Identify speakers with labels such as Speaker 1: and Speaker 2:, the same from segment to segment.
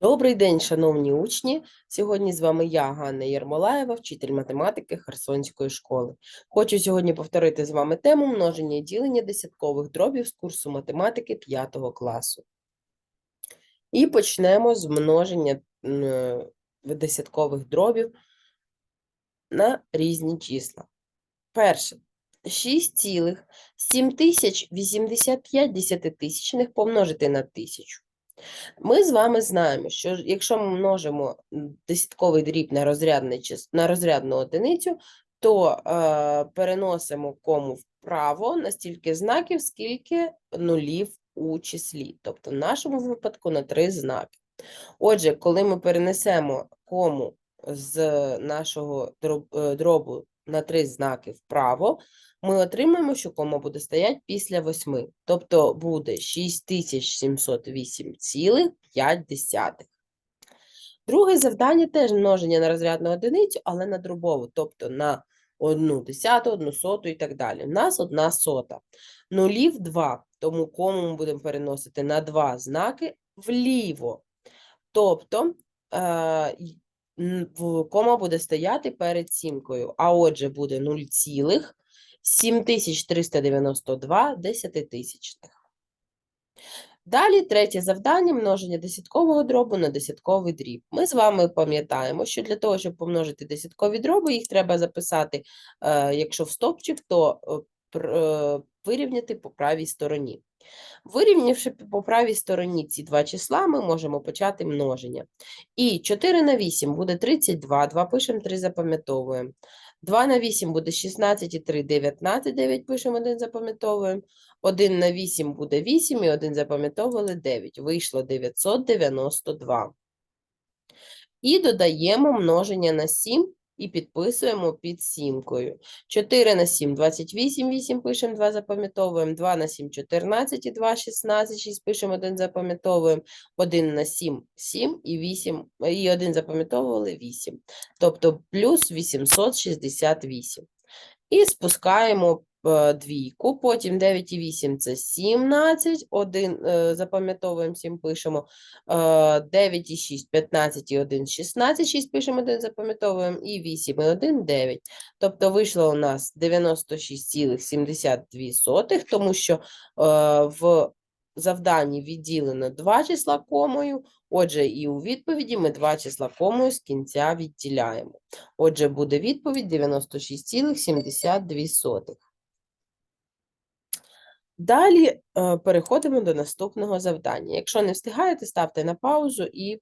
Speaker 1: Добрий день, шановні учні! Сьогодні з вами я, Ганна Єрмолаєва, вчитель математики Херсонської школи. Хочу сьогодні повторити з вами тему множення і ділення десяткових дробів з курсу математики 5 класу. І почнемо з множення е, десяткових дробів на різні числа. Перше. 6,7085 помножити на 1000. Ми з вами знаємо, що якщо ми множимо десятковий дріб на, на розрядну одиницю, то е, переносимо кому вправо на стільки знаків, скільки нулів у числі. Тобто в нашому випадку на три знаки. Отже, коли ми перенесемо кому з нашого е, дробу на три знаки вправо, ми отримаємо, що кома буде стояти після 8. Тобто буде 6708,5. Друге завдання теж множення на розрядну одиницю, але на дробову, тобто на одну десяту, одну соту і так далі. У нас одна сота. Нулів 2, тому кому ми будемо переносити на два знаки вліво. Тобто е, кома буде стояти перед сімкою, а отже буде 0,7392 десятитисячних. Далі третє завдання множення десяткового дробу на десятковий дріб. Ми з вами пам'ятаємо, що для того, щоб помножити десяткові дроби, їх треба записати, е, якщо в стопчик, то е, е, вирівняти по правій стороні. Вирівнявши по правій стороні ці два числа, ми можемо почати множення. І 4 на 8 буде 32, 2 пишемо, 3 запам'ятовуємо. 2 на 8 буде 16 і 3 – 19, 9 пишемо, 1 запам'ятовуємо. 1 на 8 буде 8 і 1 запам'ятовували 9. Вийшло 992. І додаємо множення на 7 і підписуємо під сімкою. 4 на 7 – 28, 8 пишемо, 2 запам'ятовуємо. 2 на 7 – 14 і 2 – 16, 6 пишемо, 1 запам'ятовуємо. 1 на 7 – 7 і 8, і 1 запам'ятовували 8. Тобто плюс 868. І спускаємо двійку, потім 9 і 8 – це 17, 1 е, запам'ятовуємо, 7 пишемо, е, 9 і 6 – 15 і 1 – 16, 6 пишемо, 1 запам'ятовуємо, і 8 і 1 – 9. Тобто вийшло у нас 96,72, тому що е, в завданні відділено два числа комою, отже, і у відповіді ми два числа комою з кінця відділяємо. Отже, буде відповідь 96,72. Далі е, переходимо до наступного завдання. Якщо не встигаєте, ставте на паузу і е,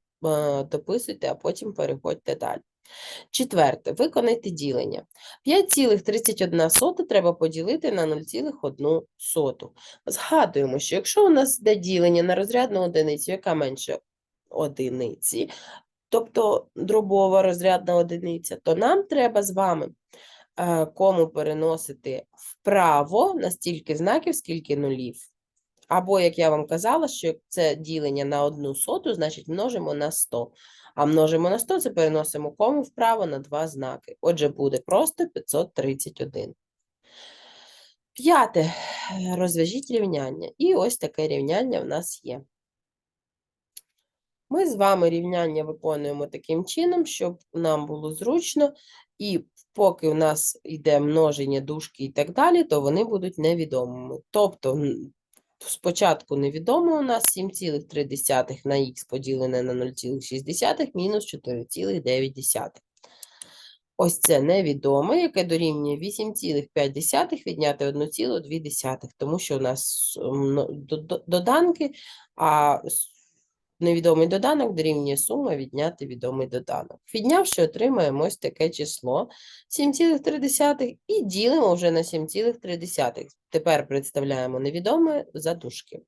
Speaker 1: дописуйте, а потім переходьте далі. Четверте. Виконайте ділення. 5,31 треба поділити на 0,1. Згадуємо, що якщо у нас йде ділення на розрядну одиницю, яка менше одиниці, тобто дробова розрядна одиниця, то нам треба з вами кому переносити вправо на стільки знаків, скільки нулів. Або, як я вам казала, що це ділення на одну соту, значить множимо на 100. А множимо на 100 – це переносимо кому вправо на два знаки. Отже, буде просто 531. П'яте. Е, Розв'яжіть рівняння. І ось таке рівняння в нас є. Ми з вами рівняння виконуємо таким чином, щоб нам було зручно, і поки у нас йде множення дужки і так далі, то вони будуть невідомими. Тобто спочатку невідомо у нас 7,3 на х поділене на 0,6 мінус 4,9. Ось це невідоме, яке дорівнює 8,5 відняти 1,2, тому що у нас до- доданки, а невідомий доданок дорівнює сума відняти відомий доданок. Віднявши, отримаємо ось таке число 7,3 і ділимо вже на 7,3. Тепер представляємо невідоме за дужки.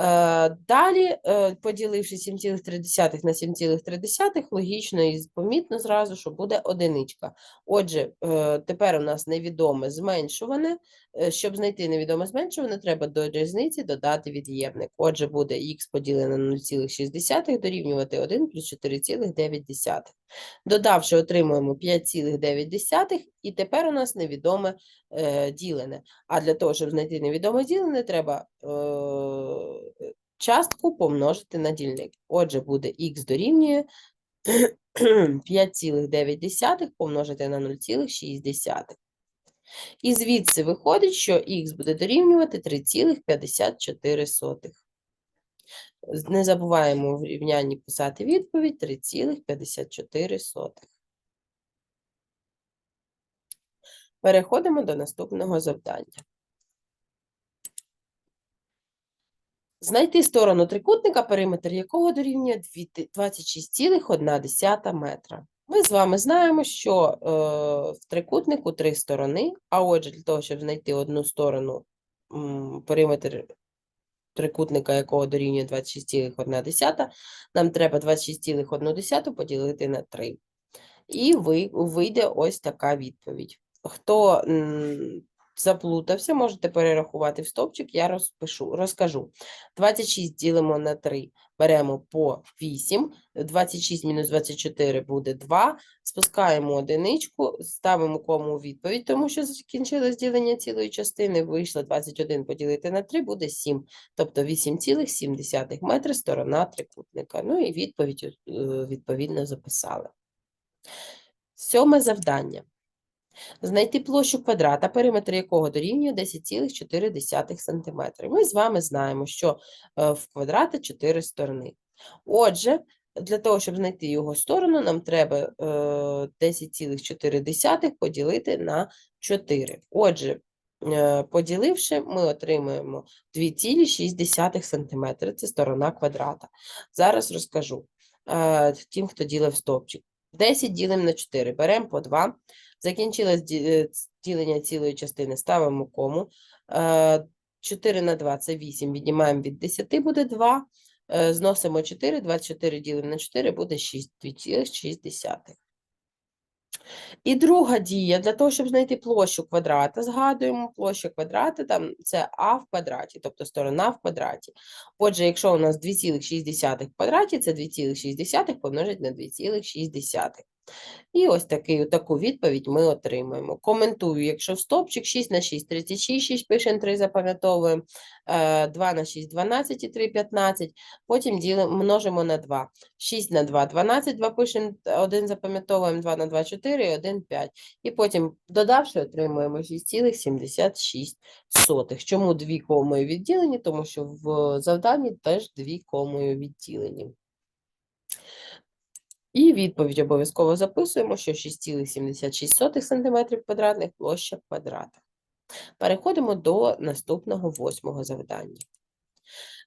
Speaker 1: Е, Далі, е, поділивши 7,3 на 7,3, логічно і помітно зразу, що буде одиничка. Отже, е, тепер у нас невідоме зменшуване. Щоб знайти невідоме зменшуване, треба до різниці додати від'ємник. Отже, буде х поділене на 0,6 дорівнювати 1 плюс 4,9. Додавши, отримуємо 5,9, і тепер у нас невідоме е, ділене. А для того, щоб знайти невідоме ділене, треба е, частку помножити на дільник. Отже, буде х дорівнює 5,9 помножити на 0,6. І звідси виходить, що х буде дорівнювати 3,54. Не забуваємо в рівнянні писати відповідь 3,54. Переходимо до наступного завдання. Знайти сторону трикутника, периметр якого дорівнює 26,1 метра. Ми з вами знаємо, що е, в трикутнику три сторони, а отже, для того, щоб знайти одну сторону, периметр трикутника, якого дорівнює 26,1, нам треба 26,1 поділити на 3. І ви, вийде ось така відповідь. Хто заплутався, можете перерахувати в стовпчик, я розпишу, розкажу. 26 ділимо на 3, беремо по 8, 26 мінус 24 буде 2, спускаємо одиничку, ставимо кому у відповідь, тому що закінчилось ділення цілої частини, вийшло 21 поділити на 3, буде 7, тобто 8,7 метри сторона трикутника. Ну і відповідь е, відповідно записали. Сьоме завдання. Знайти площу квадрата, периметр якого дорівнює 10,4 см. Ми з вами знаємо, що е, в квадрата 4 сторони. Отже, для того, щоб знайти його сторону, нам треба е, 10,4 поділити на 4. Отже, е, поділивши, ми отримуємо 2,6 см. Це сторона квадрата. Зараз розкажу е, тим, хто ділив стовпчик. 10 ділимо на 4, беремо по 2. Закінчилось е, ділення цілої частини, ставимо кому. Е, 4 на 2 це 8, віднімаємо від 10, буде 2. Е, Зносимо 4, 24 ділимо на 4, буде 6, 2,6. І друга дія, для того, щоб знайти площу квадрата, згадуємо, площа квадрата там це а в квадраті, тобто сторона в квадраті. Отже, якщо у нас 2,6 в квадраті, це 2,6 помножить на 2,6. І ось такий, таку відповідь ми отримаємо. Коментую, якщо в стопчик 6 на 6, 36, 6 пишемо, 3 запам'ятовуємо, е, 2 на 6, 12 і 3, 15, потім ділимо, множимо на 2. 6 на 2, 12, 2 пишемо, 1 запам'ятовуємо, 2 на 2, 4 і 1, 5. І потім, додавши, отримуємо 6,76. Чому дві комою відділені? Тому що в завданні теж дві комою відділені. І відповідь обов'язково записуємо, що 6,76 см квадратних площа квадрата. Переходимо до наступного восьмого завдання.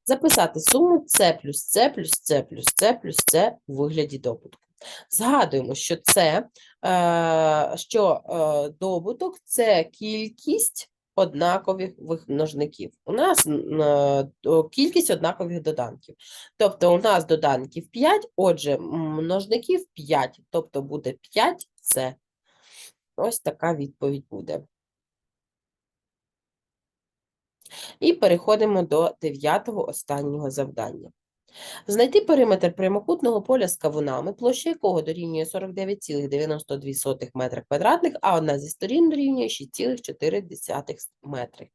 Speaker 1: Записати суму С плюс С плюс С плюс С плюс С у вигляді добутку. Згадуємо, що це, е, що е, добуток це кількість однакових вих- множників. У нас кількість однакових доданків. Тобто у нас доданків 5, отже, множників 5, тобто буде 5С. Ось така відповідь буде. І переходимо до дев'ятого останнього завдання. Знайти периметр прямокутного поля з кавунами, площа якого дорівнює 49,92 метра квадратних, а одна зі сторін дорівнює 6,4 метри.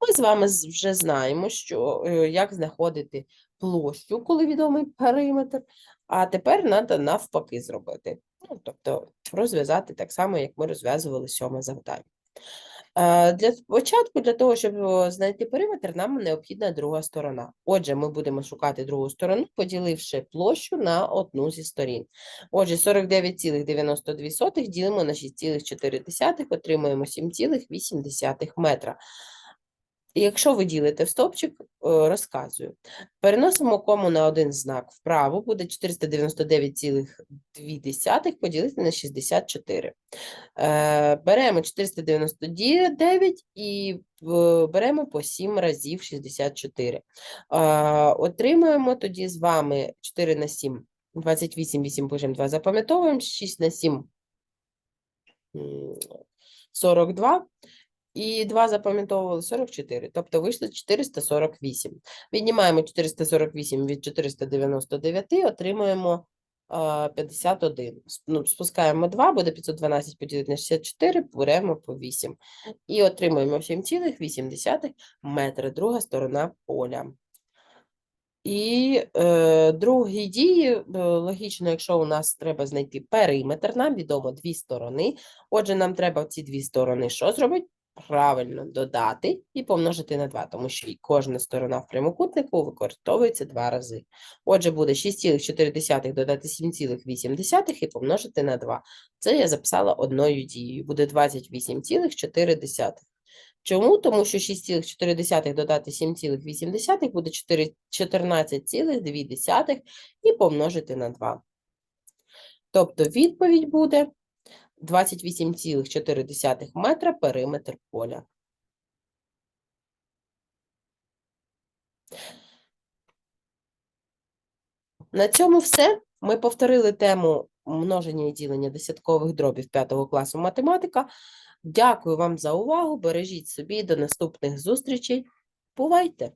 Speaker 1: Ми з вами вже знаємо, що, е, як знаходити площу, коли відомий периметр, а тепер треба навпаки зробити. Ну, тобто розв'язати так само, як ми розв'язували сьоме завдання. Е, Для початку, для того, щоб знайти периметр, нам необхідна друга сторона. Отже, ми будемо шукати другу сторону, поділивши площу на одну зі сторін. Отже, 49,92 ділимо на 6,4, отримуємо 7,8 метра. Якщо ви ділите в стовпчик, е, розказую. Переносимо кому на один знак вправо, буде 499,2 поділити на 64. Е, Беремо 499 і е, беремо по 7 разів 64. Е, Отримуємо тоді з вами 4 на 7, 28, 8 пишемо 2, запам'ятовуємо, 6 на 7, 42. І 2 запам'ятовували 44, тобто вийшло 448. Віднімаємо 448 від 499, отримуємо а, 51. Ну, спускаємо 2, буде 512 поділити на 64, беремо по 8. І отримуємо 7,8 метри, друга сторона поля. І е, другі дії, е, логічно, якщо у нас треба знайти периметр, нам відомо дві сторони. Отже, нам треба ці дві сторони що зробити? Правильно додати і помножити на 2, тому що кожна сторона в прямокутнику використовується два рази. Отже, буде 6,4 додати 7,8 і помножити на 2. Це я записала одною дією. Буде 28,4. Чому? Тому що 6,4 додати 7,8 буде 14,2 і помножити на 2. Тобто відповідь буде 28,4 метра периметр поля. На цьому все. Ми повторили тему множення і ділення десяткових дробів 5 класу математика. Дякую вам за увагу. Бережіть собі. До наступних зустрічей. Бувайте!